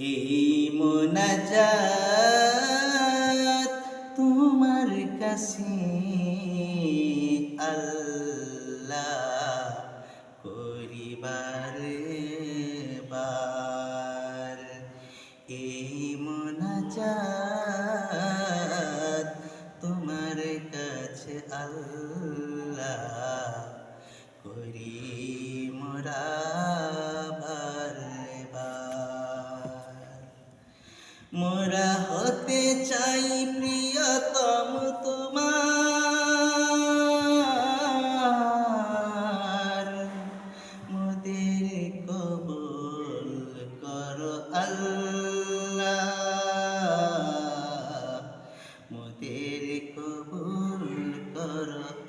এই মোনাজাত তোমার কাছে আল্লাহ করিবার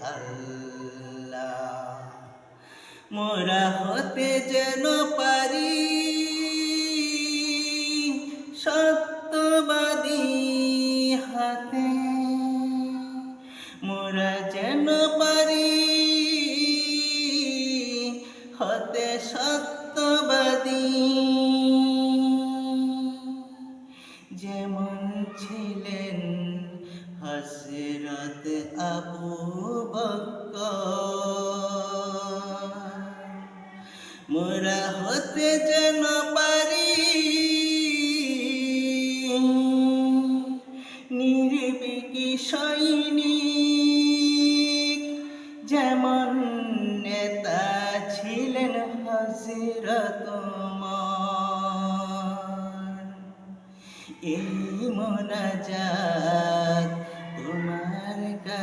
আল্লাহ। মোরা হতে যেন পারি মোরা হতে যেন পারি। নির্বিকি সৈনিক যেমন নেতা ছিলেন হজরত এই মোনাজাত তোমার কাছে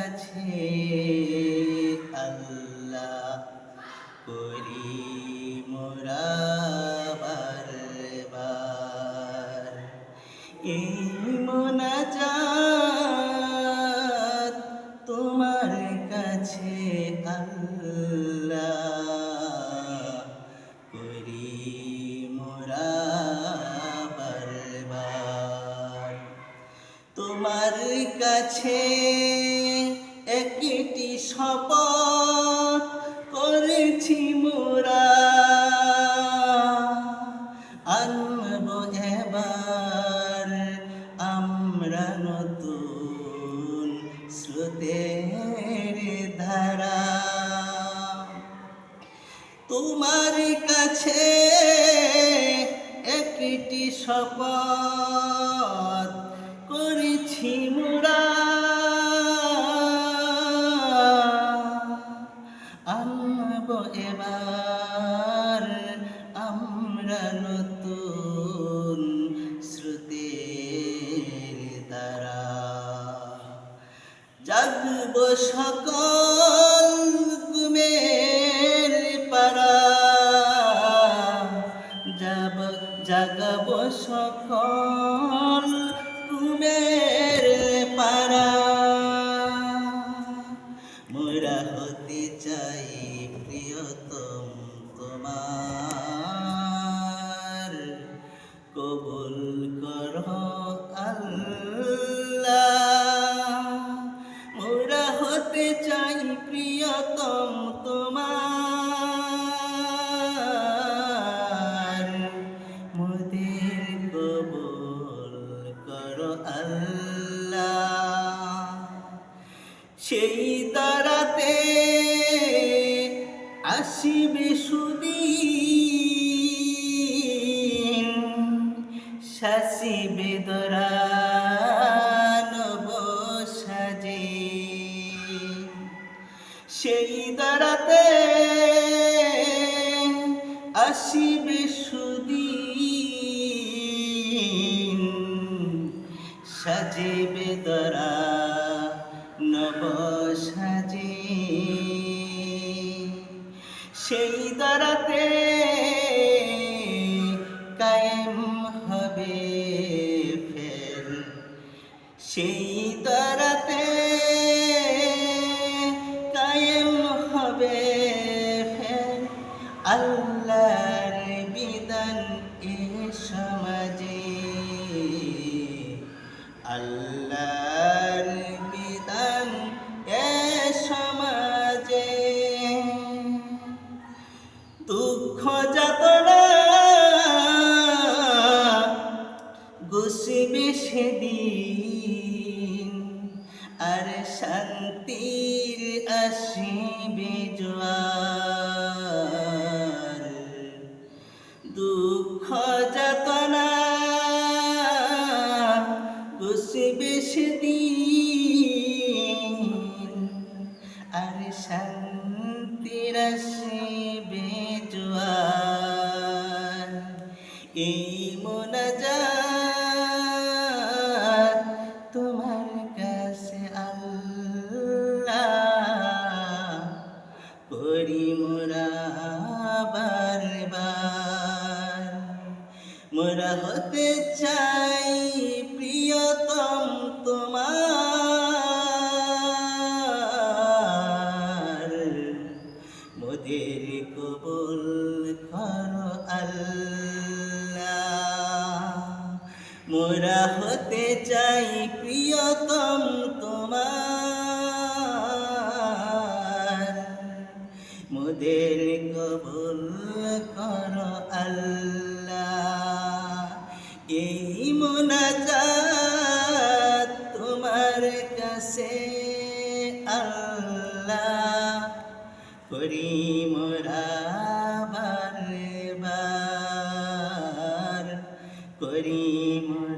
তোমার কাছে একটি শপথ করেছি মোরা। আনব এবার আমরা নতুন স্রোতের ধারা। তোমার কাছে একটি শপথ করেছি মোরা। আনব এবার আমরা নতুন শ্রুতির দ্বারা জাগব সকল গুমের পারা যাব, জাগব সকল কবুল করো আল্লাহ। মোরা হতে চাই প্রিয়তম তোমার। মোদের কবুল করো আল্লাহ। সেই তারাতে আসিবে সুদিন শাসিবে দরানব সাজে সেই দাঁড়াতে আসিবে সুদিন। সাজিবে দরা নব সাজে। সেই দাঁড়াতে সেই দাঁড়াতে শান্তির মোরা হতে চাই প্রিয়তম তোমার। মোদের কবুল করো আল্লাহ। এই মোনাজাত তোমার কাছে আল্লাহ। করি মোরা বারবার করি মোরা